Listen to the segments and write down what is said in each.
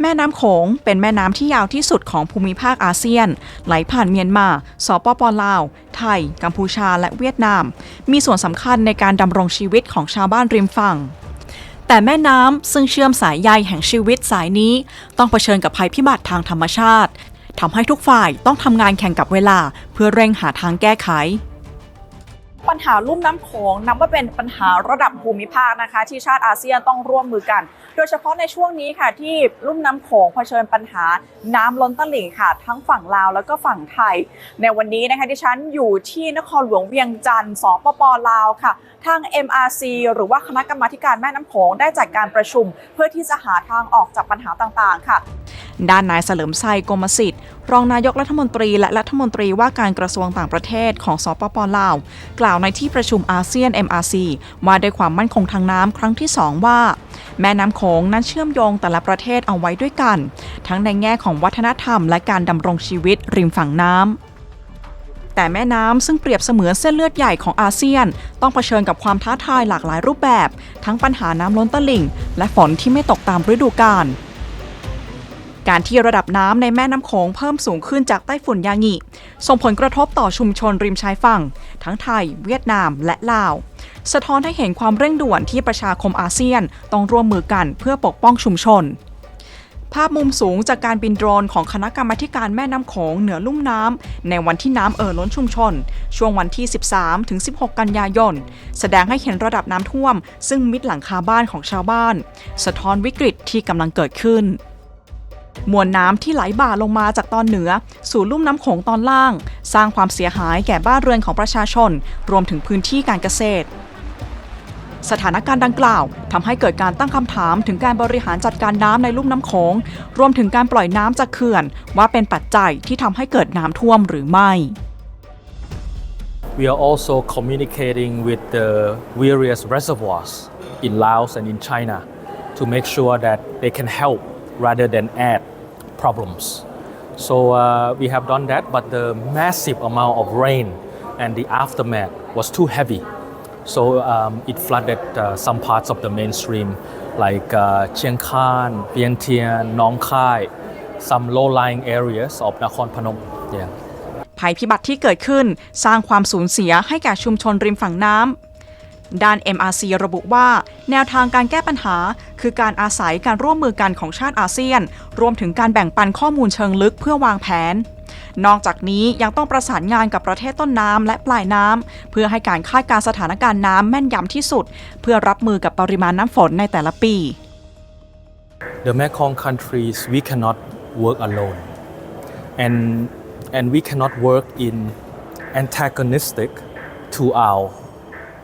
แม่น้ำโขงเป็นแม่น้ำที่ยาวที่สุดของภูมิภาคอาเซียน ไหลผ่านเมียนมา สปปลาว ไทย กัมพูชา และเวียดนาม มีส่วนสำคัญในการดำรงชีวิตของชาวบ้านริมฝั่ง แต่แม่น้ำซึ่งเชื่อมสายใยแห่งชีวิตสายนี้ ต้องเผชิญกับภัยพิบัติทางธรรมชาติทำให้ทุกฝ่ายต้องทำงานแข่งกับเวลา เพื่อเร่งหาทางแก้ไขปัญหาลุ่มน้ำโขงนับว่าเป็นปัญหาระดับภูมิภาคนะคะ ที่ชาติอาเซียนต้องร่วมมือกัน โดยเฉพาะในช่วงนี้ค่ะที่ลุ่มน้ำโขงเผชิญปัญหาน้ำล้นตลิ่งค่ะ ทั้งฝั่งลาวแล้วก็ฝั่งไทย ในวันนี้นะคะที่ฉันอยู่ที่นครหลวงเวียงจันทร์สปปลาวค่ะ ทาง MRC หรือว่าคณะกรรมาการแม่น้ำโขงได้จัดการประชุม เพื่อที่จะหาทางออกจากปัญหาต่างๆ ค่ะด้านนายเสลิมชัยกรมสิทธิ์รองนายกรัฐมนตรีและรัฐมนตรีว่าการกระทรวงต่างประเทศของสปปลาว กล่าวในที่ประชุมอาเซียน MRC ว่าด้วยความมั่นคงทางน้ำครั้งที่ 2 ว่า แม่น้ำโขงนั้นเชื่อมโยงแต่ละประเทศเอาไว้ด้วยกัน ทั้งในแง่ของวัฒนธรรมและการดำรงชีวิตริมฝั่งน้ำแต่แม่น้ำซึ่งเปรียบเสมือนเส้นเลือดใหญ่ของอาเซียน ต้องเผชิญกับความท้าทายหลากหลายรูปแบบ ทั้งปัญหาน้ำล้นตลิ่ง และฝนที่ไม่ตกตามฤดูกาล การที่ระดับน้ำในแม่น้ำโขงเพิ่มสูงขึ้นจากไต้ฝุ่นยางิส่งผลกระทบต่อชุมชนริมชายฝั่ง ทั้งไทย เวียดนามและลาว สะท้อนให้เห็นความเร่งด่วนที่ประชาคมอาเซียนต้องร่วมมือกันเพื่อปกป้องชุมชนภาพมุมสูงจากการบินโดรนของคณะกรรมการแม่น้ำโขงเหนือลุ่มน้ำในวันที่น้ำเอ่อล้นชุมชน ช่วงวันที่ 13 ถึง 16 กันยายน แสดงให้เห็นระดับน้ำท่วม ซึ่งมิดหลังคาบ้านของชาวบ้าน สะท้อนวิกฤตที่กำลังเกิดขึ้น มวลน้ำที่ไหลบ่าลงมาจากตอนเหนือ สู่ลุ่มน้ำโขงตอนล่าง สร้างความเสียหายแก่บ้านเรือนของประชาชน รวมถึงพื้นที่การเกษตร สถานการณ์ดังกล่าวทำให้เกิดการตั้งคำถามถึงการบริหารจัดการน้ำในลุ่มน้ำโขงรวมถึงการปล่อยน้ำจากเขื่อน ว่าเป็นปัจจัยที่ทำให้เกิดน้ำท่วมหรือไม่ We are also communicating with the various reservoirs in Laos and in China to make sure that they can help rather than add problems. So uh, we have done that, but the massive amount of rain and the aftermath was too heavy. So um, it flooded uh, some parts of the mainstream like uh, Chiang Khan, Vientiane, Nong Khai, some low-lying areas of Nakhon Phanom. Yeah. ภัยพิบัติที่เกิดขึ้นสร้างความสูญเสียให้แก่ชุมชนริมฝั่งน้ำ ด้าน MRC ระบุว่า แนวทางการแก้ปัญหา คือการอาศัยการร่วมมือกันของชาติอาเซียน รวมถึงการแบ่งปันข้อมูลเชิงลึกเพื่อวางแผน นอกจากนี้ยังต้องประสานงานกับประเทศต้นน้ำและปลายน้ำเพื่อให้การคาดการสถานการณ์น้ำแม่นยำที่สุด เพื่อรับมือกับปริมาณน้ำฝนในแต่ละปี the Mekong countries we cannot work alone and and we cannot work in antagonistic to our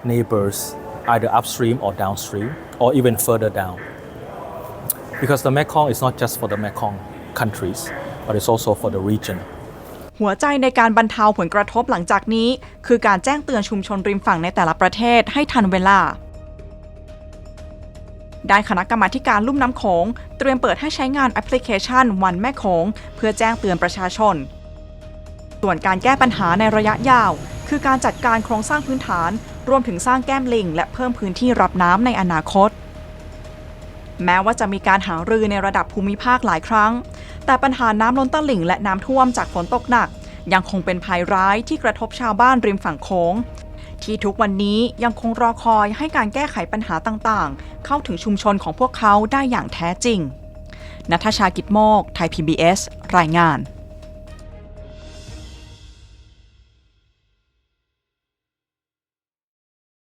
neighbors either upstream or downstream or even further down because the Mekong is not just for the Mekong countries but it's also for the region หัวใจในการบรรเทาผลกระทบหลังจากนี้ คือการแจ้งเตือนชุมชนริมฝั่งในแต่ละประเทศให้ทันเวลาด้านคณะกรรมาการลุ่มน้ำโขงเตรียมเปิดให้ใช้งานแอปพลิเคชันวันแม่โขงเพื่อแจ้งเตือนประชาชน ส่วนการแก้ปัญหาในระยะยาว คือการจัดการโครงสร้างพื้นฐาน รวมถึงสร้างแก้มลิง และเพิ่มพื้นที่รับน้ำในอนาคต แม้ว่าจะมีการหารือในระดับภูมิภาคหลายครั้ง แต่ปัญหาน้ำล้นตลิ่งและน้ำท่วมจากฝนตกหนัก ยังคงเป็นภัยร้ายที่กระทบชาวบ้านริมฝั่งโขงที่ทุกวันนี้ยังคงรอคอยให้การแก้ไขปัญหาต่างๆ เข้าถึงชุมชนของพวกเขาได้อย่างแท้จริงนัทชากิตโมก ไทย PBS รายงาน